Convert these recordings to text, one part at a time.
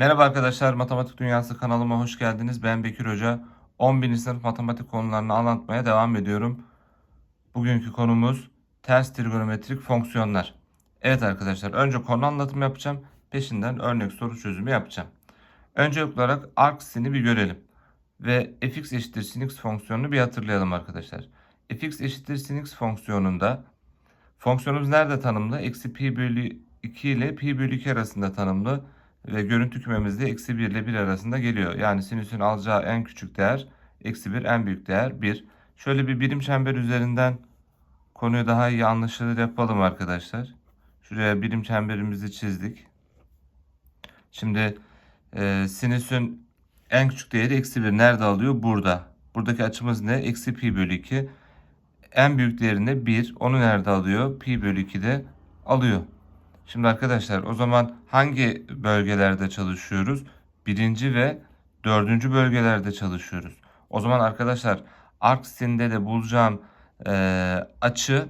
Merhaba arkadaşlar, Matematik Dünyası kanalıma hoş geldiniz. Ben Bekir Hoca. 11. sınıf matematik konularını anlatmaya devam ediyorum. Bugünkü konumuz ters trigonometrik fonksiyonlar. Evet arkadaşlar, önce konu anlatımı yapacağım. Peşinden örnek soru çözümü yapacağım. Öncelikli olarak arc sin'i bir görelim. Ve fx eşittir sin x fonksiyonunu bir hatırlayalım arkadaşlar. fx eşittir sin x fonksiyonunda fonksiyonumuz nerede tanımlı? Eksi pi bölü 2 ile pi bölü 2 arasında tanımlı ve görüntü kümemizde eksi 1 ile 1 arasında geliyor. Yani sinüsün alacağı en küçük değer eksi 1 en büyük değer 1. Şöyle bir birim çember üzerinden konuyu daha iyi anlaşılır yapalım arkadaşlar. Şuraya birim çemberimizi çizdik. Şimdi e, sinüsün en küçük değeri eksi 1 nerede alıyor? Burada. Buradaki açımız ne? Eksi pi bölü 2. En büyük değerinde 1. Onu nerede alıyor? Pi bölü 2'de alıyor. Şimdi arkadaşlar o zaman hangi bölgelerde çalışıyoruz? Birinci ve dördüncü bölgelerde çalışıyoruz. O zaman arkadaşlar arcsinde de bulacağım e, açı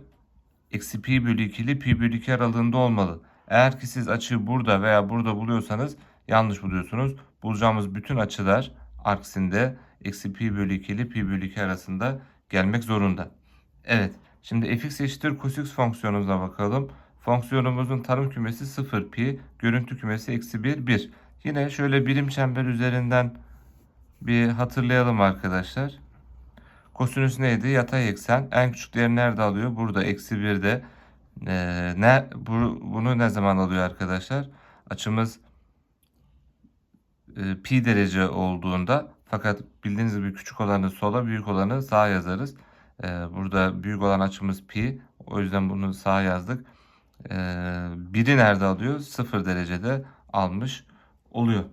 eksi pi bölü 2 ile pi bölü 2 aralığında olmalı. Eğer ki siz açıyı burada veya burada buluyorsanız yanlış buluyorsunuz. Bulacağımız bütün açılar arcsinde eksi pi bölü 2 ile pi bölü 2 arasında gelmek zorunda. Evet. Şimdi fx eşittir cos x fonksiyonumuza bakalım. Fonksiyonumuzun tanım kümesi 0 pi, görüntü kümesi eksi 1 1. Yine şöyle birim çember üzerinden bir hatırlayalım arkadaşlar. Kosinüs neydi? Yatay eksen. En küçük değeri nerede alıyor? Burada eksi 1'de. Ee, ne, bu, bunu ne zaman alıyor arkadaşlar? Açımız e, pi derece olduğunda fakat bildiğiniz gibi küçük olanı sola büyük olanı sağa yazarız. Ee, burada büyük olan açımız pi. O yüzden bunu sağa yazdık. Ee, biri nerede alıyor? 0 derecede almış oluyor.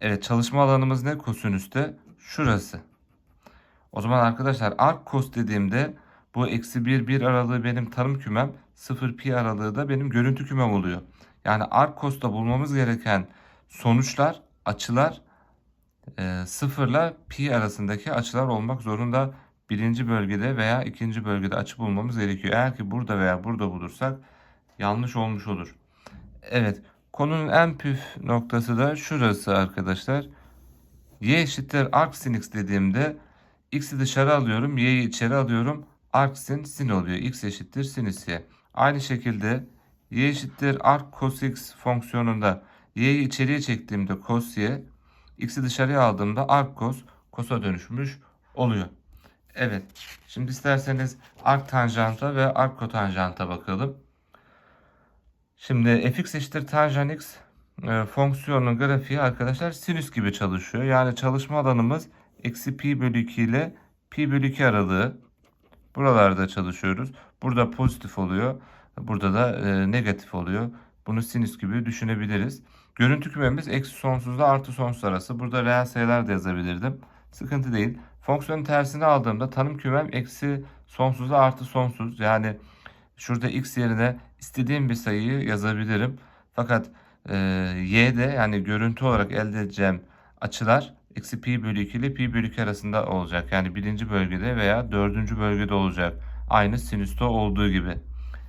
Evet çalışma alanımız ne? Kosinüste şurası. O zaman arkadaşlar arc cos dediğimde bu eksi 1 1 aralığı benim tanım kümem 0 pi aralığı da benim görüntü kümem oluyor. Yani arc cos'ta bulmamız gereken sonuçlar açılar e, 0 ile pi arasındaki açılar olmak zorunda. Birinci bölgede veya ikinci bölgede açı bulmamız gerekiyor. Eğer ki burada veya burada bulursak yanlış olmuş olur. Evet. Konunun en püf noktası da şurası arkadaşlar. Y eşittir arc sin x dediğimde x'i dışarı alıyorum. Y'yi içeri alıyorum. Arc sin oluyor. x eşittir sinüs y. Aynı şekilde y eşittir arc cos x fonksiyonunda y'yi içeriye çektiğimde cos y x'i dışarıya aldığımda arc cos cos'a dönüşmüş oluyor. Evet. Şimdi isterseniz arc tanjanta ve arc kotanjanta bakalım. Şimdi fx eşittir tanjant x e, fonksiyonun grafiği arkadaşlar sinüs gibi çalışıyor. Yani çalışma alanımız eksi pi bölü 2 ile pi bölü 2 aralığı. Buralarda çalışıyoruz. Burada pozitif oluyor. Burada da e, negatif oluyor. Bunu sinüs gibi düşünebiliriz. Görüntü kümemiz eksi sonsuzla artı sonsuz arası. Burada reel sayılar da yazabilirdim. Sıkıntı değil. Fonksiyonun tersini aldığımda tanım kümem eksi sonsuzla artı sonsuz. Yani şurada x yerine istediğim bir sayıyı yazabilirim. Fakat e, y'de yani görüntü olarak elde edeceğim açılar eksi pi bölü 2 ile pi bölü 2 arasında olacak. Yani birinci bölgede veya dördüncü bölgede olacak. Aynı sinüste olduğu gibi.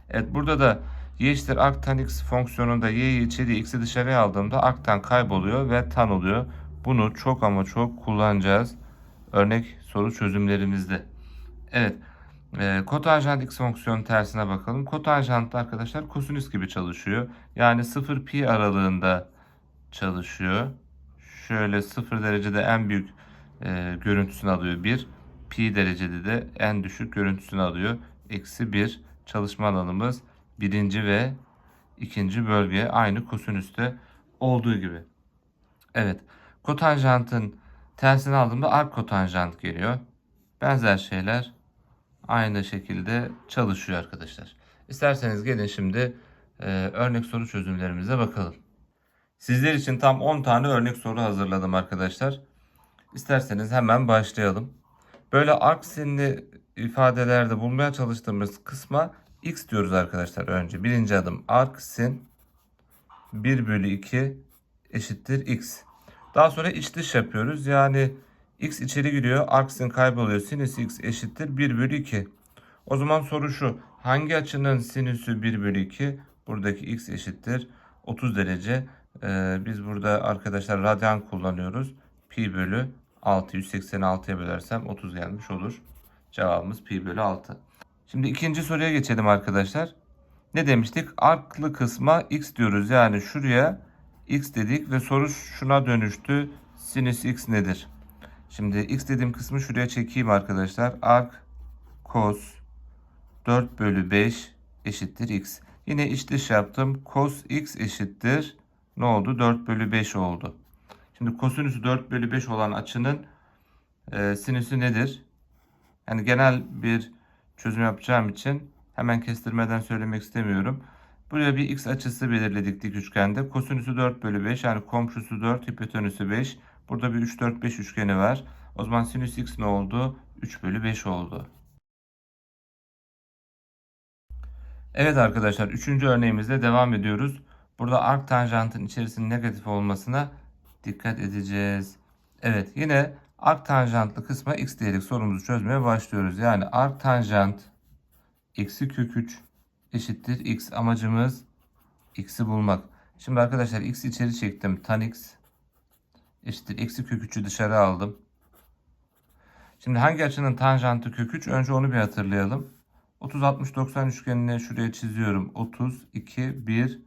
Evet burada da y eşittir arc x fonksiyonunda y'yi içeri x'i dışarıya aldığımda arc kayboluyor ve tan oluyor. Bunu çok ama çok kullanacağız. Örnek soru çözümlerimizde. Evet. E, kotanjant x fonksiyonun tersine bakalım. Kotanjant arkadaşlar kosinüs gibi çalışıyor. Yani 0 pi aralığında çalışıyor. Şöyle 0 derecede en büyük e, görüntüsünü alıyor 1. Pi derecede de en düşük görüntüsünü alıyor. Eksi 1 çalışma alanımız birinci ve ikinci bölge aynı kosinüste olduğu gibi. Evet. Kotanjantın tersini aldığımda arc kotanjant geliyor. Benzer şeyler aynı şekilde çalışıyor arkadaşlar. İsterseniz gelin şimdi e, örnek soru çözümlerimize bakalım. Sizler için tam 10 tane örnek soru hazırladım arkadaşlar. İsterseniz hemen başlayalım. Böyle arc sinli ifadelerde bulmaya çalıştığımız kısma x diyoruz arkadaşlar önce. Birinci adım arc sin 1 bölü 2 eşittir x. Daha sonra iç dış yapıyoruz. Yani x içeri giriyor. Arc sin kayboluyor. Sinüs x eşittir 1 bölü 2. O zaman soru şu. Hangi açının sinüsü 1 bölü 2? Buradaki x eşittir 30 derece. Ee, biz burada arkadaşlar radyan kullanıyoruz. Pi bölü 6. 186'ya bölersem 30 gelmiş olur. Cevabımız pi bölü 6. Şimdi ikinci soruya geçelim arkadaşlar. Ne demiştik? Arklı kısma x diyoruz. Yani şuraya x dedik ve soru şuna dönüştü. Sinüs x nedir? Şimdi x dediğim kısmı şuraya çekeyim arkadaşlar. Ark cos 4 bölü 5 eşittir x. Yine iç dış yaptım. Cos x eşittir. Ne oldu? 4 bölü 5 oldu. Şimdi kosinüsü 4 bölü 5 olan açının e, sinüsü nedir? Yani genel bir çözüm yapacağım için hemen kestirmeden söylemek istemiyorum. Buraya bir x açısı belirledik dik üçgende. Kosinüsü 4 bölü 5 yani komşusu 4 hipotenüsü 5. Burada bir 3 4 5 üçgeni var. O zaman sinüs x ne oldu? 3 bölü 5 oldu. Evet arkadaşlar 3. örneğimizde devam ediyoruz. Burada arc tanjantın içerisinin negatif olmasına dikkat edeceğiz. Evet yine arc tanjantlı kısma x diyerek sorumuzu çözmeye başlıyoruz. Yani arc tanjant eksi kök 3 eşittir x amacımız x'i bulmak. Şimdi arkadaşlar x içeri çektim. Tan x eşittir eksi kök 3'ü dışarı aldım. Şimdi hangi açının tanjantı kök 3? Önce onu bir hatırlayalım. 30 60 90 üçgenini şuraya çiziyorum. 30 2 1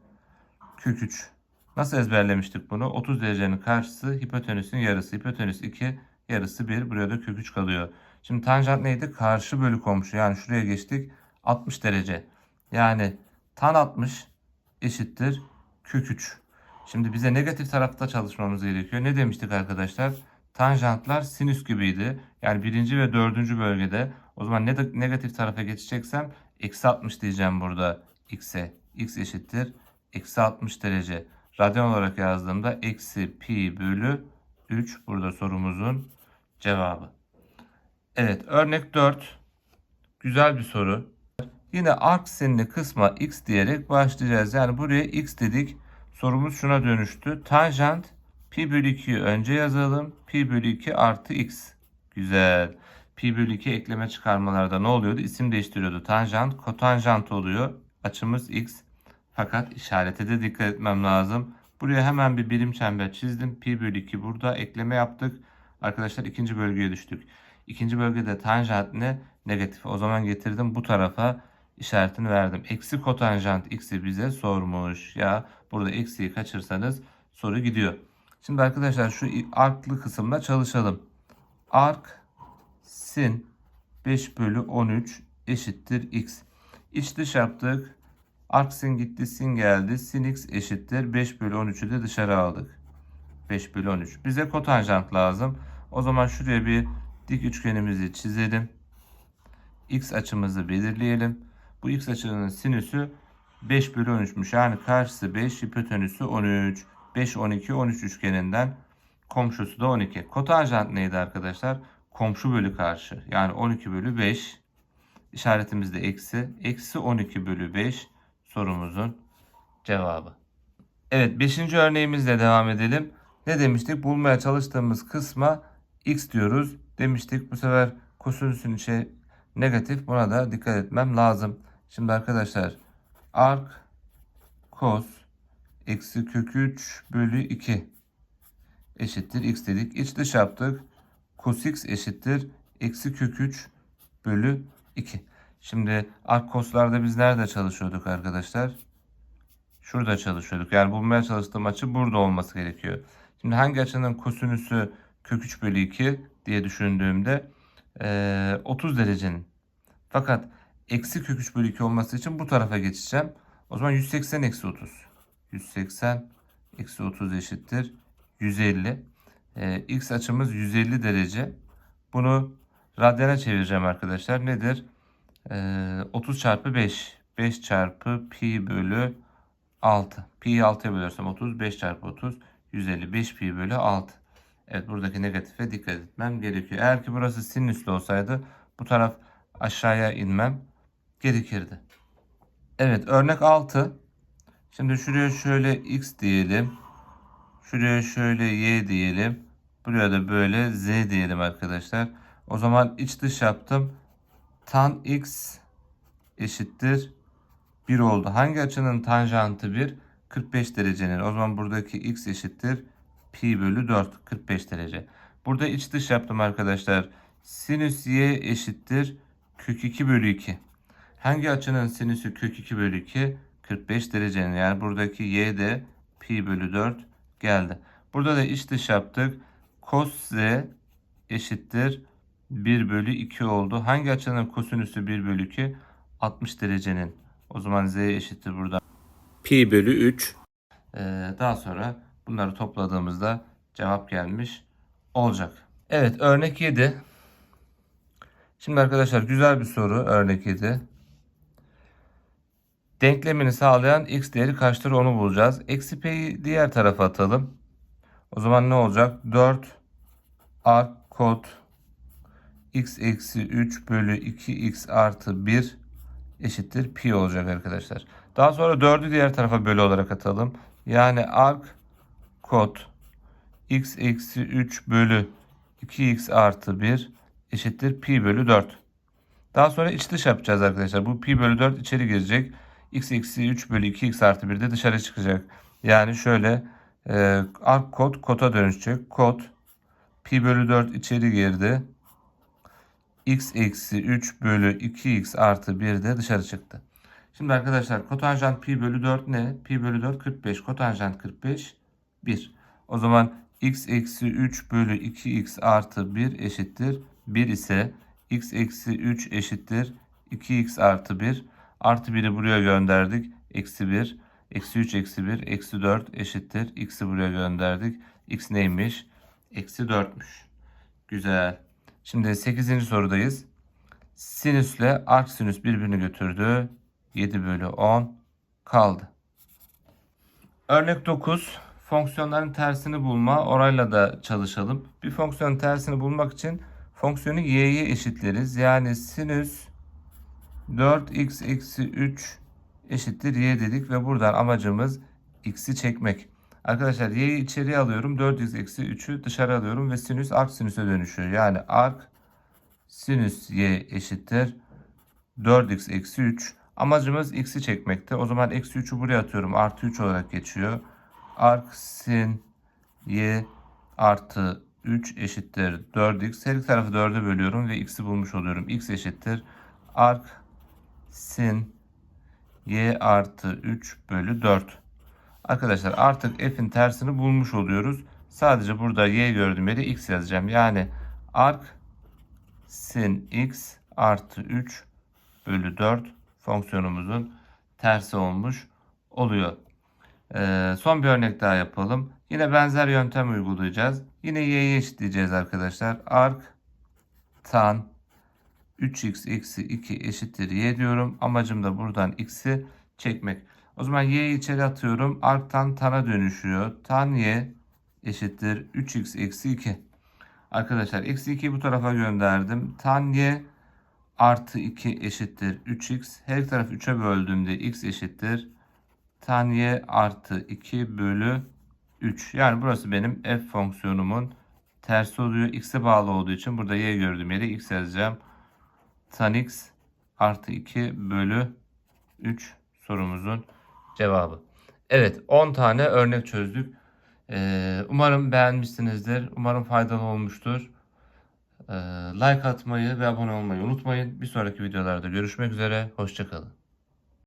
kök 3. Nasıl ezberlemiştik bunu? 30 derecenin karşısı hipotenüsün yarısı. Hipotenüs 2 yarısı 1. Buraya da kök 3 kalıyor. Şimdi tanjant neydi? Karşı bölü komşu. Yani şuraya geçtik. 60 derece. Yani tan 60 eşittir kök 3. Şimdi bize negatif tarafta çalışmamız gerekiyor. Ne demiştik arkadaşlar? Tanjantlar sinüs gibiydi. Yani birinci ve dördüncü bölgede. O zaman ne negatif tarafa geçeceksem eksi 60 diyeceğim burada x'e. x eşittir. Eksi 60 derece. Radyan olarak yazdığımda eksi pi bölü 3 burada sorumuzun cevabı. Evet örnek 4. Güzel bir soru. Yine aksenli kısma x diyerek başlayacağız. Yani buraya x dedik. Sorumuz şuna dönüştü. Tanjant pi bölü 2'yi önce yazalım. Pi bölü 2 artı x. Güzel. Pi bölü 2 ekleme çıkarmalarda ne oluyordu? İsim değiştiriyordu. Tanjant kotanjant oluyor. Açımız x. Fakat işarete de dikkat etmem lazım. Buraya hemen bir birim çember çizdim. Pi bölü 2 burada ekleme yaptık. Arkadaşlar ikinci bölgeye düştük. İkinci bölgede tanjant ne? Negatif. O zaman getirdim bu tarafa işaretini verdim. Eksi kotanjant x'i bize sormuş. Ya burada eksiyi kaçırsanız soru gidiyor. Şimdi arkadaşlar şu arklı kısımda çalışalım. Ark sin 5 bölü 13 eşittir x. İç dış yaptık. Ark sin gitti sin geldi. Sin x eşittir 5 bölü 13'ü de dışarı aldık. 5 bölü 13. Bize kotanjant lazım. O zaman şuraya bir dik üçgenimizi çizelim. X açımızı belirleyelim. Bu x açının sinüsü 5 bölü 13'müş. Yani karşısı 5, hipotenüsü 13. 5, 12, 13 üçgeninden komşusu da 12. Kotanjant neydi arkadaşlar? Komşu bölü karşı. Yani 12 bölü 5. İşaretimiz de eksi. Eksi 12 bölü 5 sorumuzun cevabı. Evet 5. örneğimizle devam edelim. Ne demiştik? Bulmaya çalıştığımız kısma x diyoruz. Demiştik bu sefer kosinüsün içe negatif. Buna da dikkat etmem lazım. Şimdi arkadaşlar arc cos eksi kök 3 bölü 2 eşittir x dedik. İç dış yaptık. Cos x eşittir eksi kök 3 bölü 2. Şimdi arc cos'larda biz nerede çalışıyorduk arkadaşlar? Şurada çalışıyorduk. Yani bulmaya çalıştığım açı burada olması gerekiyor. Şimdi hangi açının kosinüsü kök 3 bölü 2 diye düşündüğümde 30 derecenin. Fakat eksi kök 3 bölü 2 olması için bu tarafa geçeceğim. O zaman 180 eksi 30. 180 eksi 30 eşittir. 150. Ee, x açımız 150 derece. Bunu radyana çevireceğim arkadaşlar. Nedir? Ee, 30 çarpı 5. 5 çarpı pi bölü 6. Pi'yi 6'ya bölersem 30. 5 çarpı 30. 150. 5 pi bölü 6. Evet buradaki negatife dikkat etmem gerekiyor. Eğer ki burası sinüslü olsaydı bu taraf aşağıya inmem gerekirdi. Evet örnek 6. Şimdi şuraya şöyle x diyelim. Şuraya şöyle y diyelim. Buraya da böyle z diyelim arkadaşlar. O zaman iç dış yaptım. Tan x eşittir 1 oldu. Hangi açının tanjantı 1? 45 derecenin. O zaman buradaki x eşittir pi bölü 4 45 derece. Burada iç dış yaptım arkadaşlar. Sinüs y eşittir kök 2 bölü 2. Hangi açının sinüsü kök 2 bölü 2? 45 derecenin. Yani buradaki y de pi bölü 4 geldi. Burada da iç dış yaptık. Cos z eşittir 1 bölü 2 oldu. Hangi açının kosinüsü 1 bölü 2? 60 derecenin. O zaman z eşittir burada. Pi bölü 3. Ee, daha sonra bunları topladığımızda cevap gelmiş olacak. Evet örnek 7. Şimdi arkadaşlar güzel bir soru örnek 7. Denklemini sağlayan x değeri kaçtır onu bulacağız. Eksi p'yi diğer tarafa atalım. O zaman ne olacak? 4 arc kod x eksi 3 bölü 2x artı 1 eşittir pi olacak arkadaşlar. Daha sonra 4'ü diğer tarafa bölü olarak atalım. Yani arc kod x eksi 3 bölü 2x artı 1 eşittir pi bölü 4. Daha sonra iç dış yapacağız arkadaşlar. Bu pi bölü 4 içeri girecek. X eksi 3 bölü 2x artı 1 de dışarı çıkacak. Yani şöyle e, arc kod kota dönüşecek. Kod pi bölü 4 içeri girdi. x eksi 3 bölü 2x artı 1 de dışarı çıktı. Şimdi arkadaşlar kotanjant pi bölü 4 ne? Pi bölü 4 45. Kotanjant 45 1. O zaman x eksi 3 bölü 2x artı 1 eşittir 1 ise x eksi 3 eşittir 2x artı 1 artı 1'i buraya gönderdik. Eksi 1 eksi 3 eksi 1 eksi 4 eşittir x'i buraya gönderdik. x neymiş? Eksi 4'müş. Güzel. Şimdi 8. sorudayız. Sinüsle arksinüs birbirini götürdü. 7 bölü 10 kaldı. Örnek 9. Fonksiyonların tersini bulma. Orayla da çalışalım. Bir fonksiyonun tersini bulmak için fonksiyonu y'ye eşitleriz. Yani sinüs 4x eksi 3 eşittir y dedik ve buradan amacımız x'i çekmek. Arkadaşlar y'yi içeriye alıyorum. 4x eksi 3'ü dışarı alıyorum ve sinüs arc sinüse dönüşüyor. Yani arc sinüs y eşittir 4x eksi 3. Amacımız x'i çekmekte. O zaman eksi 3'ü buraya atıyorum. Artı 3 olarak geçiyor. Arc sin y artı 3 eşittir 4x. Her iki tarafı 4'e bölüyorum ve x'i bulmuş oluyorum. x eşittir arc sin y artı 3 bölü 4. Arkadaşlar artık f'in tersini bulmuş oluyoruz. Sadece burada y gördüğüm yere x yazacağım. Yani arc sin x artı 3 bölü 4 fonksiyonumuzun tersi olmuş oluyor. Ee, son bir örnek daha yapalım. Yine benzer yöntem uygulayacağız. Yine y'yi eşitleyeceğiz arkadaşlar. Arc tan 3x eksi 2 eşittir y diyorum. Amacım da buradan x'i çekmek. O zaman y'yi içeri atıyorum. Arc tan tana dönüşüyor. Tan y eşittir 3x eksi 2. Arkadaşlar eksi 2'yi bu tarafa gönderdim. Tan y artı 2 eşittir 3x. Her tarafı 3'e böldüğümde x eşittir. Tan y artı 2 bölü 3. Yani burası benim f fonksiyonumun tersi oluyor. x'e bağlı olduğu için burada y gördüğüm yere x yazacağım. Tan x artı 2 bölü 3 sorumuzun cevabı. Evet 10 tane örnek çözdük. Ee, umarım beğenmişsinizdir. Umarım faydalı olmuştur. Ee, like atmayı ve abone olmayı unutmayın. Bir sonraki videolarda görüşmek üzere. Hoşçakalın.